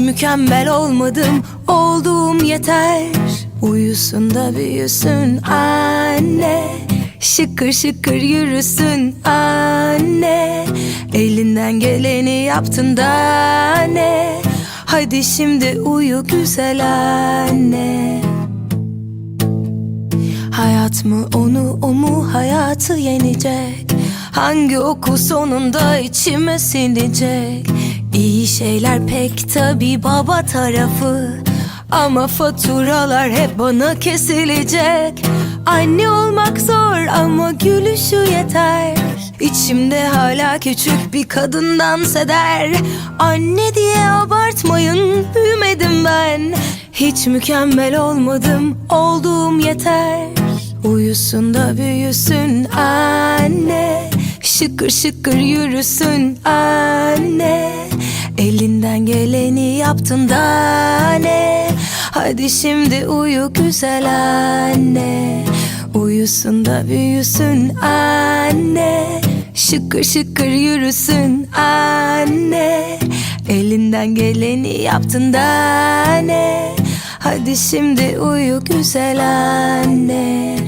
Mükemmel olmadım. Olduğum yeter. Uyusun da büyüsün anne. Şıkır şıkır yürüsün anne. Elinden geleni yaptın da ne? Hadi şimdi uyu güzel anne. Hayat mı onu o mu hayatı yenecek? Hangi oku sonunda içime sinecek İyi şeyler pek tabi baba tarafı. Ama faturalar hep bana kesilecek. Anne olmak zor ama gülüşü yeter. İçimde hala küçük bir kadın dans eder Anne diye abartmayın büyümedim ben. Hiç mükemmel olmadım olduğum yeter. Uyusun da büyüsün anne. Şıkır şıkır yürüsün anne yaptın da ne? Hadi şimdi uyu güzel anne. Uyusun da büyüsün anne. Şıkır şıkır yürüsün anne. Elinden geleni yaptın da ne? Hadi şimdi uyu güzel anne